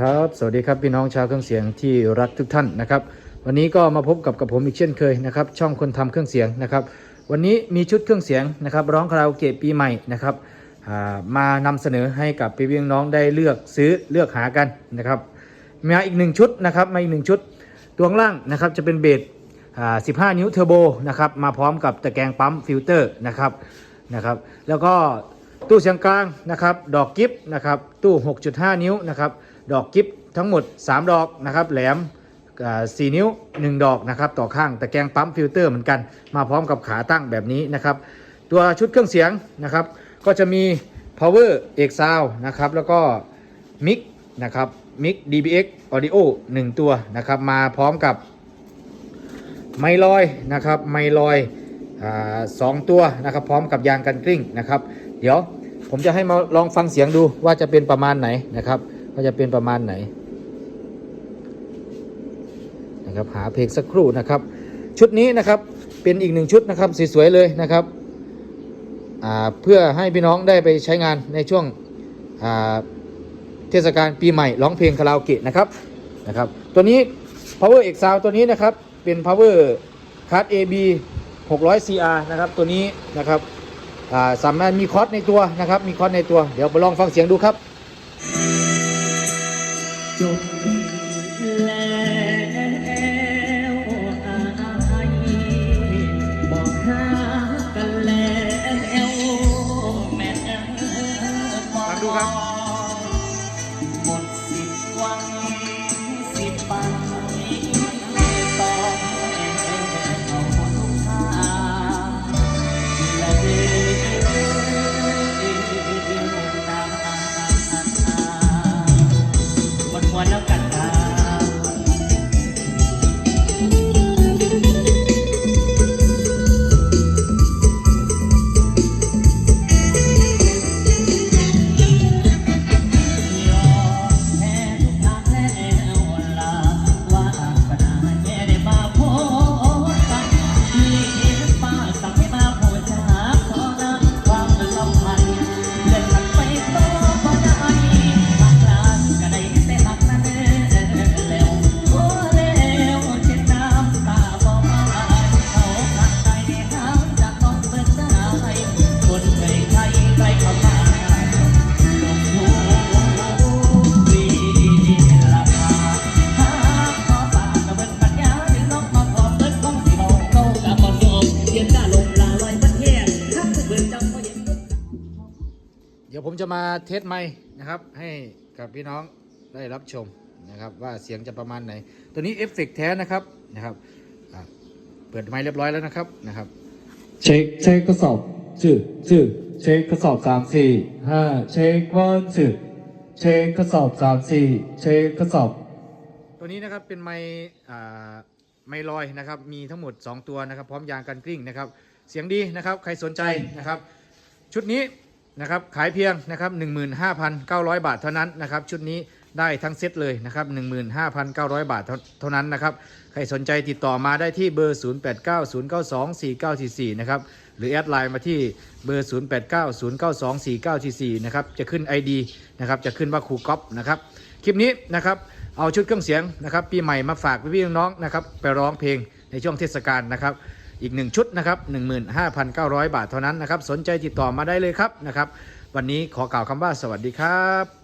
ครับ สวัสดีครับพี่น้องชาวเครื่องเสียงที่รักทุกท่านนะครับ วันนี้ก็มาพบกับกับผมอีกเช่นเคยนะครับ ช่องคนทำเครื่องเสียงนะครับ วันนี้มีชุดเครื่องเสียงนะครับ ร้องคาราโอเกะปีใหม่นะครับมานำเสนอให้กับพี่พี่น้องได้เลือกซื้อเลือกหากันนะครับมาอีกหนึ่งชุดนะครับมาอีกหนึ่งชุดตัวล่างนะครับจะเป็นเบสอ่า15 นิ้วเทอร์โบนะครับมาพร้อมกับตะแกรงปั๊มฟิลเตอร์นะครับนะครับ แล้วก็ตู้เสียงกลางนะครับดอกกิฟต์นะครับตู้ 6.5 นิ้วนะครับ ดอกกิฟทั้งหมด 3 ดอกนะครับแหลมอ่นิ้ว 1 ดอกนะครับต่อข้างตะแกรงปั๊มฟิลเตอร์เหมือนกัน มาพร้อมกับขาตั้งแบบนี้นะครับ ตัวชุดเครื่องเสียงนะครับ ก็จะมี power x sound นะครับแล้วก็ mic นะครับ mic dbx audio 1 ตัวนะครับ มาพร้อมกับไมลอยนะครับไมลอยอสองตัวนะครับ พร้อมกับยางกันกลิ้งนะครับ เดี๋ยวผมจะให้มาลองฟังเสียงดูว่าจะเป็นประมาณไหนนะครับ ว่าจะเป็นประมาณไหนนะครับหาเพลงสักครู่นะครับ ชุดนี้นะครับเป็นอีกหนึ่งชุดนะครับสวยๆเลยนะครับเพื่อให้พี่น้องได้ไปใช้งานในช่วงเทศกาลปีใหม่ร้องเพลงคาราโอเกะนะครับนะครับ ตัวนี้ power x sound ตัวนี้นะครับเป็น power card AB 600 CR นะครับตัวนี้นะครับสามารถมีคอร์สในตัวนะครับมีคอร์สในตัวเดี๋ยวไปลองฟังเสียงดูครับ จบแล้ว วันวันแล้วกัน ดี๋ยวผมจะมาเทสไมค์นะครับ ให้กับพี่น้องได้รับชมนะครับว่าเสียงจะประมาณไหน ตัวนี้เอฟเฟกต์แท้นะครับนะครับอะเปิดไมค์เรียบร้อยแล้วนะครับนะครับ เช็คเช็คทดสอบจืดจืดเช็คทดสอบสามสี่ห้าเช็ควันจืดเช็คทดสอบสามสี่เช็คทดสอบ ตัวนี้นะครับเป็นไมค์อ่าไมค์ลอยนะครับ มีทั้งหมด 2 ตัวนะครับ พร้อมยางกันกลิ้งนะครับ เสียงดีนะครับ ใครสนใจนะครับ ชุดนี้ นะครับขายเพียงนะครับ15,900 บาทเท่านั้นนะครับชุดนี้ได้ทั้งเซตเลยนะครับ15,900 บาทเท่าเท่านั้นนะครับใครสนใจติดต่อมาได้ที่เบอร์ 0890924944 นะครับหรือแอดไลน์มาที่เบอร์ 0890924944 นะครับจะขึ้น ID นะครับจะขึ้นว่าครูก๊อฟนะครับคลิปนี้นะครับเอาชุดเครื่องเสียงนะครับปีใหม่มาฝากพี่ๆน้องๆนะครับไปร้องเพลงในช่วงเทศกาลนะครับ อีกหนึ่งชุดนะครับ15,900 บาทเท่านั้นนะครับ สนใจติดต่อมาได้เลยครับนะครับ วันนี้ขอกล่าวคำว่าสวัสดีครับ